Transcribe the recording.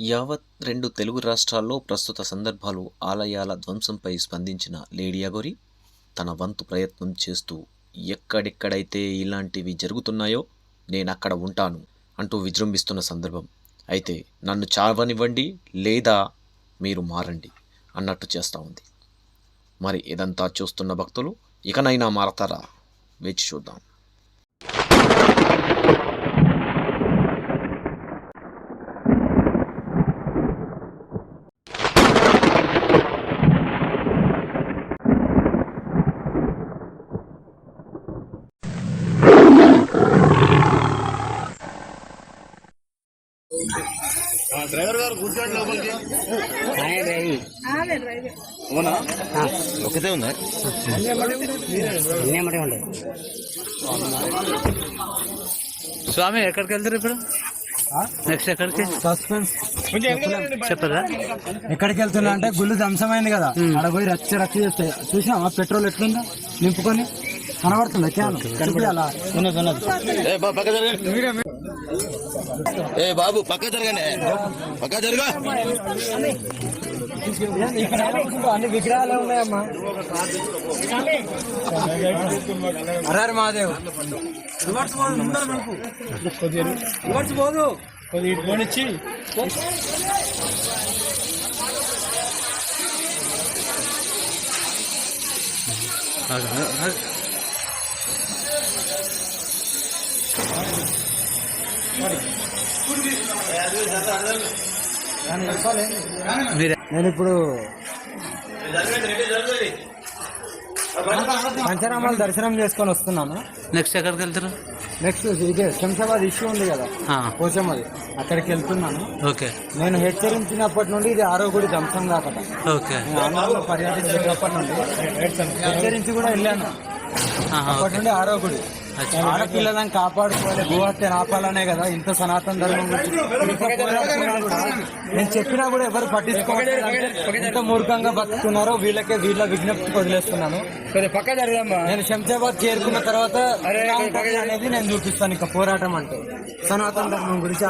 యావత్ రెండు తెలుగు రాష్ట్రాల్లో ప్రస్తుత సందర్భాలు ఆలయాల ధ్వంసంపై స్పందించిన లేడీ అగోరి తన వంతు ప్రయత్నం చేస్తూ ఎక్కడెక్కడైతే ఇలాంటివి జరుగుతున్నాయో నేనక్కడ ఉంటాను అంటూ విజృంభిస్తున్న సందర్భం. అయితే నన్ను చావనివ్వండి లేదా మీరు మారండి అన్నట్టు చేస్తూ ఉంది. మరి ఇదంతా చూస్తున్న భక్తులు? ఇకనైనా మారతారా? వేచి చూద్దాం. డ్రైవర్ గారు కూర్చోండి లోపలికి. అవునా? ఒకతే ఉందా? అన్నేమటే స్వామి ఎక్కడికి వెళ్తారు ఇప్పుడు? నెక్స్ట్ ఎక్కడికి? సస్పెన్స్ చెప్పదా ఎక్కడికి వెళ్తున్నా అంటే గుళ్ళు ధ్వంసమైంది కదా. ఆడ పోయి రచ్చ రచ్చ చేస్తే. చూసినావా? పెట్రోల్ ఎట్లుందో? నింపుకొని. కనబడుతుందా? క్యాన్. అలా ఏ బాబు పక్క జరగండి. పక్క జరగా. అన్ని విగ్రహాలు ఉన్నాయమ్మా అరే మహాదేవ్. రివర్స్ పోదు ముందర. రివర్స్ పోదు మీరే నేను ఇప్పుడు పంచరామాలు దర్శనం చేసుకొని వస్తున్నాను. నెక్స్ట్ ఎక్కడికి వెళ్తారు? నెక్స్ట్ ఇదే శంషాబాద్ ఇష్యూ ఉంది కదా. పోచమ్మది. అక్కడికి వెళ్తున్నాను. ఓకే. నేను హెచ్చరించినప్పటి నుండి ఇది ఆరో గుడి ధ్వంసం కాకట. ఓకే. పర్యటించినప్పటి నుండి హెచ్చరించి కూడా వెళ్ళాను. అప్పటి నుండి ఆరో గుడి. అచ్చా. ఆడపిల్లలను కాపాడుకోవాలి. భూహత్యను ఆపాలనే కదా. ఇంత సనాతన ధర్మం నేను చెప్పినా కూడా ఎవరు పట్టించుకోవాలి ఎంత మూర్ఖంగా బతుకుతున్నారో వీళ్ళకే వీళ్ళ విజ్ఞప్తి వదిలేస్తున్నాను. నేను శంషాబాద్ చేరుకున్న తర్వాత అనేది నేను చూపిస్తాను. ఇంకా పోరాటం అంటే. సనాతన ధర్మం గురించి